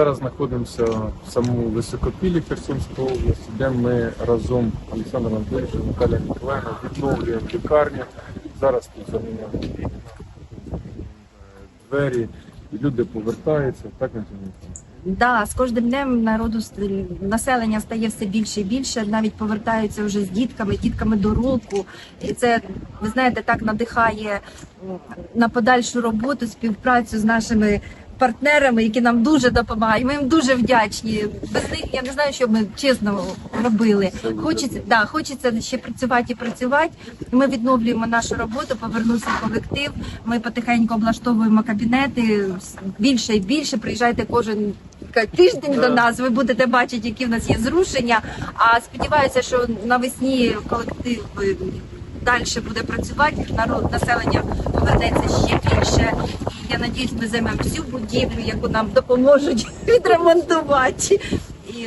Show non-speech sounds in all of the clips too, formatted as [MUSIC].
Зараз знаходимося в самому Високопілі Херсонської області, де ми разом Олександр Анатолійович, Наталя Ніколаївна відновлюємо лікарню. Зараз тут заміняємо двері, і люди повертаються. Так Антоніна? Да, з кожним днем народу населення стає все більше і більше. Навіть повертаються вже з дітками, дітками до року. І це ви знаєте, так надихає на подальшу роботу, співпрацю з нашими партнерами, які нам дуже допомагають. Ми їм дуже вдячні. Без них я не знаю, що б ми чесно робили. Хочеться, да, хочеться ще працювати і працювати. Ми відновлюємо нашу роботу, повернувся колектив. Ми потихеньку облаштовуємо кабінети більше і більше. Приїжджайте кожен тиждень до нас. Ви будете бачити, які в нас є зрушення. А сподіваюся, що навесні колектив. е, Далі буде працювати, народ населення повернеться ще більше. Я надіюсь, ми займемо всю будівлю, яку нам допоможуть [LAUGHS] відремонтувати. І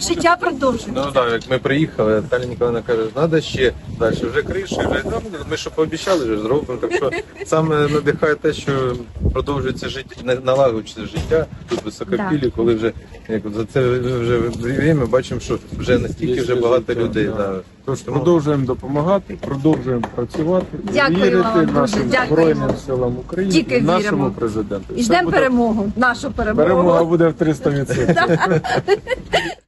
життя продовжується. Ну так, як ми приїхали, Наталя Ніколаївна каже, треба ще далі, вже криші, вже ну, ми що пообіцяли, вже зробимо. Так що саме надихає те, що продовжується життя, на- налагоджується життя тут високопілі, коли вже як за це вже время бачимо, що вже настільки вже багато людей. Да. Тож продовжуємо допомагати, продовжуємо працювати, Дякуємо вірити вам нашим дякуємо. Збройним силам України Тільки і нашому віримо. президенту. І ждемо буде- перемогу, нашу перемогу. Перемога буде в 300%. [LAUGHS]